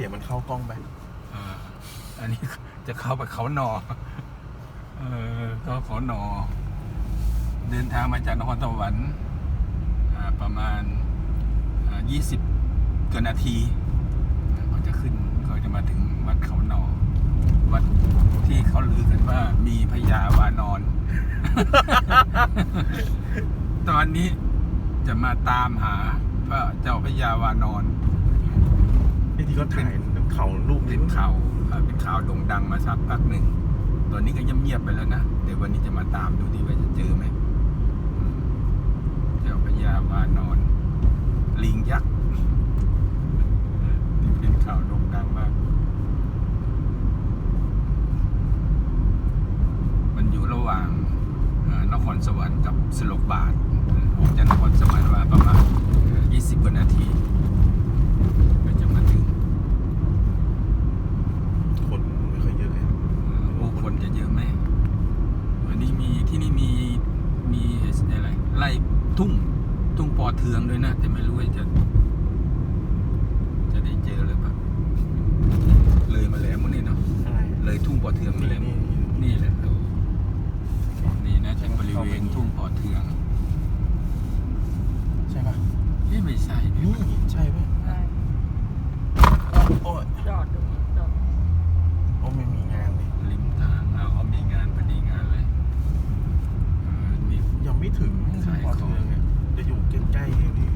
สียงมันเข้ากล้องไปอ่าอันนี้จะเข้าไปเขาหนอ เออก็เขาหนอ เดินทางมาจากนครสวรรค์อ่าประมาณยี่สิบกว่านาทีก็จะขึ้นก็จะมาถึงวัดเขาหนอ วัดที่เขาลือกันว่ามีพญาวานอน ตอนนี้จะมาตามหาพระเจ้าพญาวานอน ไอ้ที่เขาถ่ายเขาลูกเป็นี้นข่าวเอ่อเป็นข่าวโด่งดังมาสักพักหนึ่ง ตอนนี้ก็เงียบๆไปแล้วนะเดี๋ยววันนี้จะมาตามดูดีว่าจะเจอไหมอืมเจ้าพญาวานอน ลิงยักษ์นี่เป็นข่าวโด่งดังมาก มันอยู่ระหว่างเอ่อนครสวรรค์กับสลกบาทออกจากนครสวรรค์มาประมาณ20กว่านาที ก็จะมาถึง คนไม่ค่อยเยอะเลย โอ้คนจะเยอะไหมวันนี้มีที่นี่มีมีอะไรไล่ทุ่งทุ่งปอเทืองด้วยนะ แต่ไม่รู้ว่าจะ จะได้เจอหรือเปล่าเลยมาแล้วมั้งนี่เนาะ อะไร เลยทุ่งปอเทืองมา นี่ แล้ว นี่ นี่แหละโอ้นี่นะใช่บริเวณทุ่งปอเทือง ใช่ปะ เอ๊ะไม่ใช่ นี่ใช่ปะ ได้ โอ้ย จอดดูจอด โอ้ไม่มีงานเลย ริมทางเอาเอามีงานพอดีงานเลยเออมี ยังไม่ถึง ขาย พอ ของ เทืองเนี่ยจะอยู่ใกล้ๆเองนี่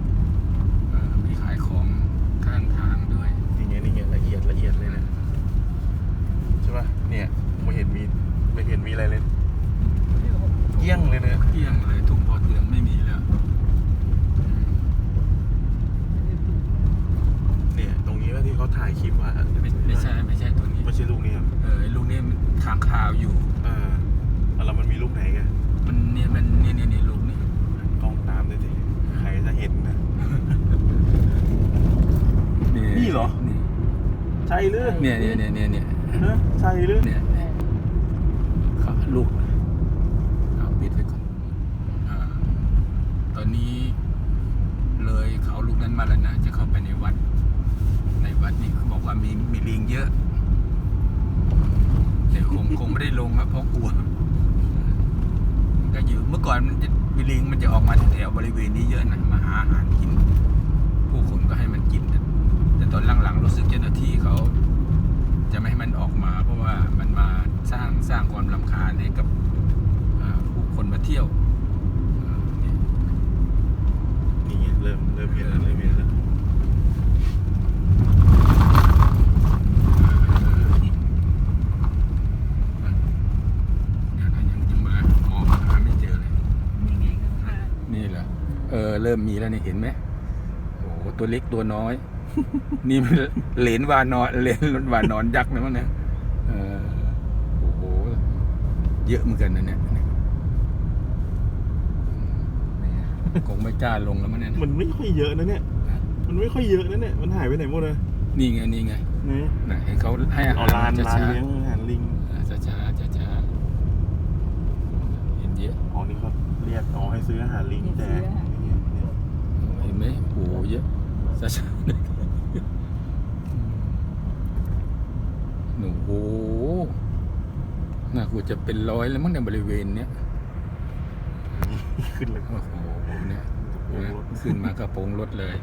เออมีขายของข้างทางด้วย นี่ไงนี่ไงละเอียดละเอียดเลยนะใช่ปะเนี่ยไม่เห็นมีไม่เห็นมีอะไรเลยเกี้ยงเลยเนี่ย เที่ยงเลยทุ่งปอเทืองไม่มีแล้ว เนี่ย ตรงนี้ว่าที่เขา ถ่ายคลิปว่าไม่ไม่ใช่ไม่ใช่ตัวนี้ไม่ใช่ลูกนี้ครับเออไอ้ลูกนี้มันทางข่าวอยู่ เออแล้วมันมีลูกไหนกันมันเนี่ยมันเนี่ยเนี่ยเนี่ยลูกนี้กล้องตามด้วยสิใครจะเห็นนะนี่เหรอนี่ใช่หรือเนี่ยเนี่ยเนี่ยเนี่ยเนี่ยฮะใช่หรือเนี่ยเขาลูกเอาปิดไว้ก่อนอ่าตอนนี้ เลยเขาลูกนั้นมาแล้วนะจะเข้าไปในวัด ในวัดนี่เขาบอกว่า มีมีลิงเยอะแต่คงคงไม่ได้ลงครับเพราะกลัวก็อยู่เมื่อก่อนมันจะมีลิงมันจะออกมาแถวบริเวณนี้เยอะนะมาหาอาหารกิน ผู้คนก็ให้มันกิน แต่ตอนหลังๆรู้สึกเจ้าหน้าที่เขา จะไม่ให้มันออกมา เพราะว่ามันมาสร้างสร้างความรำคาญให้กับผู้คนมาเที่ยวอ่าเนี่ย นี่ไงเริ่มเริ่มเห็นแล้วเริ่มเห็นแล้ว เดี๋ยวนะยังยังมาหมอมาหาไม่เจอเลย นี่ไงข้าง นี่เหรอ เออเริ่มมีแล้วนี่เห็นไหมโอ้โหตัวเล็กตัวน้อย นี่มันเหรนวานอนเหรนวานอนยักษ์นะมั้งเนี่ยเออโอ้โหเยอะเหมือนกันนะเนี่ยเนี่ยเนี่ยคงไม่กล้าลงแล้วมั้งเนี่ยมันไม่ค่อยเยอะนะเนี่ย มันไม่ค่อยเยอะนะเนี่ยมันหายไปไหนหมดเลยนี่ไงนี่ไงนี่นะเห็นเขาให้อาเอาหารลานลานช้าเลี้ยงอาหารลิงๆช้าช้าช้าช้าๆเห็นเยอะอ๋อนี่เขาเรียกอ๋อให้ซื้ออาหารลิงแจ ยอะช้าช้าๆหนูโอ้โหน่ากูจะเป็นร้อยแล้วมั้งในบริเวณเนี้ยขึ้นเลยโอ้โหเนี่ยโอ้โหขึ้นมากระโปรงรถเลย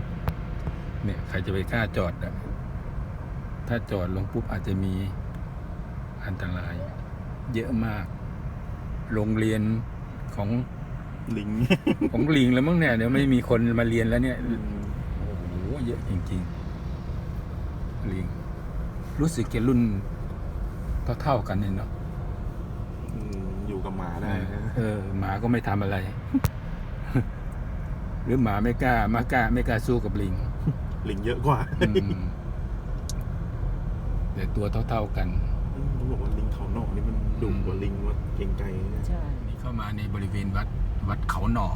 เนี่ย ใครจะไปกล้าจอดอะถ้าจอดลงปุ๊บอาจจะมีอันตราย เยอะมาก โรงเรียนของลิง ของลิงแล้วมั้งเนี่ยเดี๋ยวไม่มีคนมาเรียนแล้วเนี่ยโอ้โห เยอะจริงๆลิงรู้สึกแกรุ่นเท่าๆกันเนี่ยเนาะอืมอยู่กับหมาได้นะเออ หมาก็ไม่ทำอะไร หรือหมาไม่กล้าไม่กล้า ไม่กล้าสู้กับลิง ลิงเยอะกว่าอืมแต่ตัวเท่าๆกันเขาบอกว่าลิงเขาหนอกนี่มันดุกว่าลิงวัดเกรียงไกรนะใช่นี่เข้ามาในบริเวณวัดวัดเขาหน่อ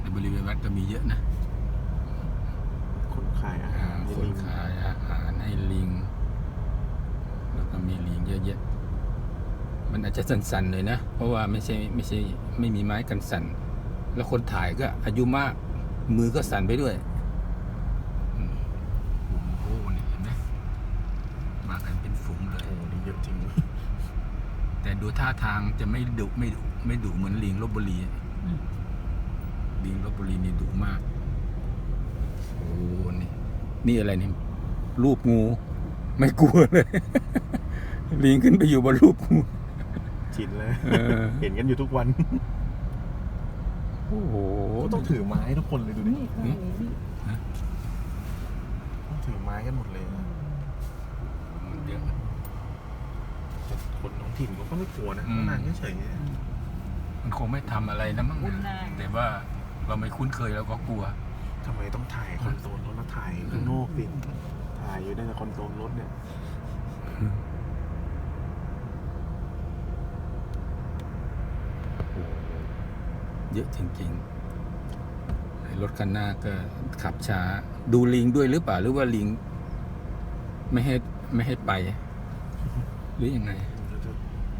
ในบริเวณวัดก็มีเยอะนะ คนขายอาหารให้นลิงขายอาหารให้ลิง แล้วก็มีลิงเยอะแยะ มันอาจจะสั่นๆเลยนะ เพราะว่าไม่ใช่ไม่ใช่ไม่มีไม้กันสั่น แล้วคนถ่ายก็อายุมาก มือก็สั่นไปด้วย โอ้โหเนี่เห็นไหมมากันเป็นฝูงเลย โอ้ดีเยอะจริงแต่ดูท่าทางจะไม่ดุไม่ดุไม่ดุเหมือนลิงลบบุรีลิงลบบุรีนี่ดุมาก โอ้นี่นี่อะไรนี่รูปงู ไม่กลัวเลย ลิงขึ้นไปอยู่บนรูปงูชินแล้วเออเห็นกันอยู่ทุกวันโอ้โห ต้องถือไม้ทุกคนเลยดูดินี่ก็มีนี่ต้องถือไม้กันหมดเลยมันเยอะแต่คนท้องถิ่นเขาก็ไม่กลัวนะอืมเขานั่งเฉยมันคงไม่ทำอะไรนะมั้งบุญนาแต่ว่าเราไม่คุ้นเคยเราก็กลัวๆ ทำไมต้องถ่ายคอนโซลรถแล้วถ่ายข้างนอกดิถ่ายอยู่ในคอนโซลรถเนี่ยเยอะจริงๆไอ้รถคันหน้าก็ขับช้า ดูลิงด้วยหรือเปล่า หรือว่าลิง ไม่ให้ไม่ให้ไป หรือยังไงเราจะ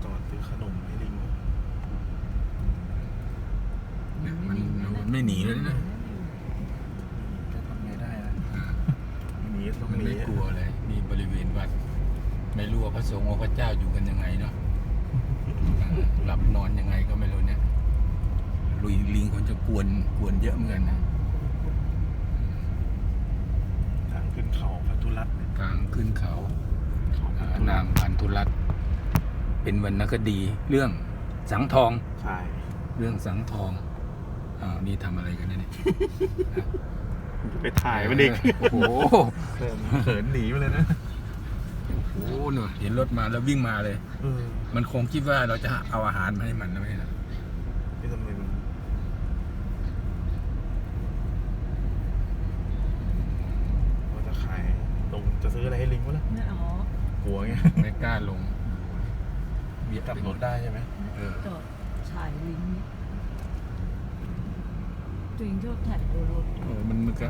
จอดซื้อขนมให้ลิงเนี่ยมันมันไม่หนีเลยนะจะทำไงได้ล่ะ อ่า หนีต้อง มัน หนี ไม่กลัวเลยนี่บริเวณวัด ไม่รู้ ว่าพระสงฆ์กับพระเจ้าอยู่กันยังไงเนาะอ่าหลับนอนยังไงก็ไม่รู้เนี่ยลุยลิงคนจะกวนกวนเยอะเหมือนกันนะทางขึ้นเขาพัทุรัตน์เนี่ยกลางขึ้นเขาเขาพัอ่าทุรันาตงน์พันธุรัตน์เป็นวรรณคดีเรื่องสังทองใช่เรื่องสังทองอ่าวนี่ทำอะไรกันเนี่ยไปถ่ายมันอีกโอ้โหเริ่มเขินหนีไปเลยนะโอ้โหหนูเห็นรถมาแล้ววิ่งมาเลยเออมันคงคิดว่าเราจะเอาอาหารมาให้มันนะไม่ใช่เหรอนี่ทำไมมันว่าจะขายลงจะซื้ออะไรให้ลิงวะล่ะเนี่ยอ๋อกลัวไงไม่กล้าลงเบียดกลับรถได้ใช่ไหมเออจอดฉายลิงก์นี่ตัวเองชอบถ่ายตัวรถเออมันมันก็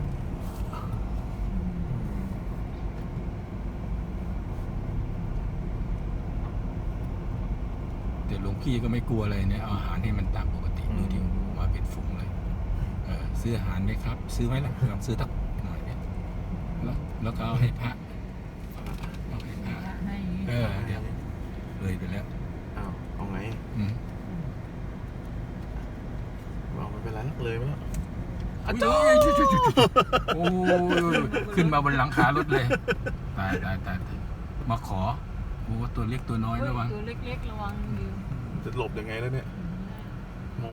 แต่หลวง พี่ก็ไม่กลัวอะไรเนี่ยเอาอาหารให้มันตามปกติดูที่มาเป็นฝูงเลยเออซื้ออาหารไหมครับ ซื้อไหมล่ะลองซื้อตักหน่อยเนี่ยแล้วแล้วก็เอาให้พระเอาให้พระให้เออเดี๋ยวเลยไปแล้วอ้าวเอาไงอืมเอาไม่เป็นไรหรอกเลยไปแล้วโอ้ยชุชุชุชุโอ้ยขึ้นมาบนหลังคารถเลย ตายตายตายตายมาขอโอ้ตัวเล็กตัวน้อยเฮ้ยระวัง ตัวเล็กๆระวังดิว จะหลบยังไงแล้วเนี่ย